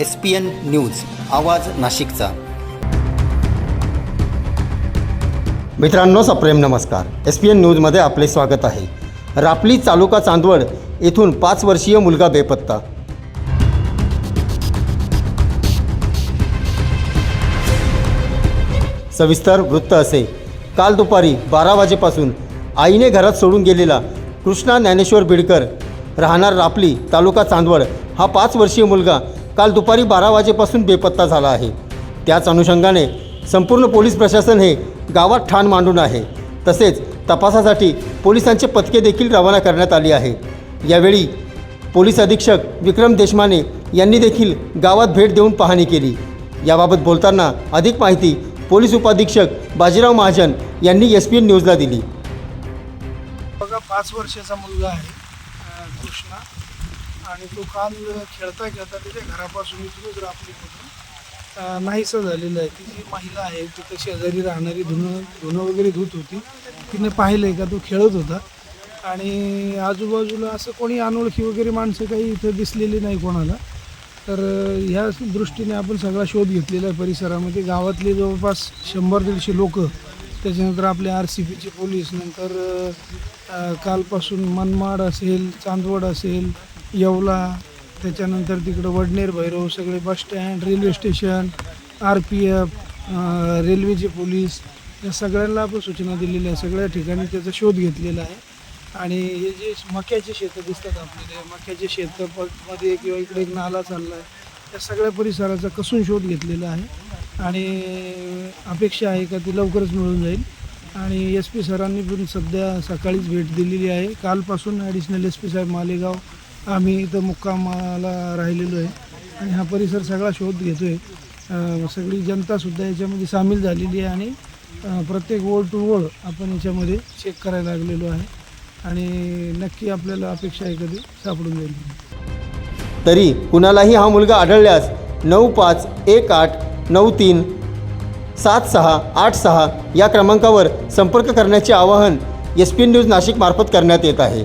S P N news आवाज नाशिकचा. मित्रांनो सप्रेम नमस्कार. एस पी एन न्यूजमध्ये आपले स्वागत आहे. रापली तालुका चांदवड येथून पाच वर्षीय मुलगा बेपत्ता. सविस्तर वृत्त असे. काल दुपारी बारा वाजेपासून आईने घरात सोडून गेलेला कृष्णा ज्ञानेश्वर बिडकर राहणार रापली तालुका चांदवड हा पाच वर्षीय मुलगा काल दुपारी बारा वाजेपासून बेपत्ता झाला आहे. त्याच अनुषंगाने संपूर्ण पोलीस प्रशासन हे गावात ठाण मांडून आहे. तसेच तपासासाठी पोलिसांचे पथके देखील रवाना करण्यात आली आहे. यावेळी पोलीस अधीक्षक विक्रम देशमाने यांनी देखील गावात भेट देऊन पाहणी केली. याबाबत बोलताना अधिक माहिती पोलीस उपाधीक्षक बाजीराव महाजन यांनी एस पी एन न्यूजला दिली. बघा पाच वर्षाचा मुलगा आहे कृष्णा. आणि तो काल खेळता खेळता त्याच्या घरापासून इथूनच रापलीमधून नाहीसं झालेलं आहे. ती जी महिला आहे तिथं शेजारी राहणारी धुणं धुणं वगैरे धुत होती. तिने पाहिलंय का? तो खेळत होता. आणि आजूबाजूला असं कोणी अनोळखी वगैरे माणसं काही इथं दिसलेली नाही कोणाला. तर ह्या दृष्टीने आपण सगळा शोध घेतलेला आहे परिसरामध्ये. गावातले जवळपास शंभर दीडशे लोक त्याच्यानंतर आपले आर सी पीचे पोलीस नंतर कालपासून मनमाड असेल चांदवड असेल येवला त्याच्यानंतर तिकडं वडनेर भैरव सगळे bus stand railway station R P F रेल्वेचे पोलीस या सगळ्यांना आपण सूचना दिलेल्या आहे सगळ्या ठिकाणी त्याचा शोध घेतलेला आहे. आणि हे जे मक्याचे शेतं दिसतात आपल्याला मक्याचे शेतं मध्ये किंवा इकडे एक नाला चालला आहे त्या सगळ्या परिसराचा कसून शोध घेतलेला आहे. आणि अपेक्षा आहे का ती लवकरच मिळून जाईल. आणि एस पी सरांनी पण सध्या सकाळीच भेट दिलेली आहे. कालपासून ॲडिशनल एस पी साहेब मालेगाव आम्ही इथं मुक्कामाला राहिलेलो आहे. आणि हा परिसर सगळा शोध घेतो आहे सगळी जनतासुद्धा याच्यामध्ये सामील झालेली आहे आणि प्रत्येक ओळ टू ओळ आपण याच्यामध्ये चेक करायला लागलेलो आहे. आणि नक्की आपल्याला अपेक्षा आहे कधी सापडून जाईल. तरी कुणालाही हा मुलगा आढळल्यास नऊ पाच एक आठ नऊ तीन सात सहा आठ सहा या क्रमांकावर संपर्क करण्याचे आवाहन एस पी न्यूज नाशिकमार्फत करण्यात येत आहे.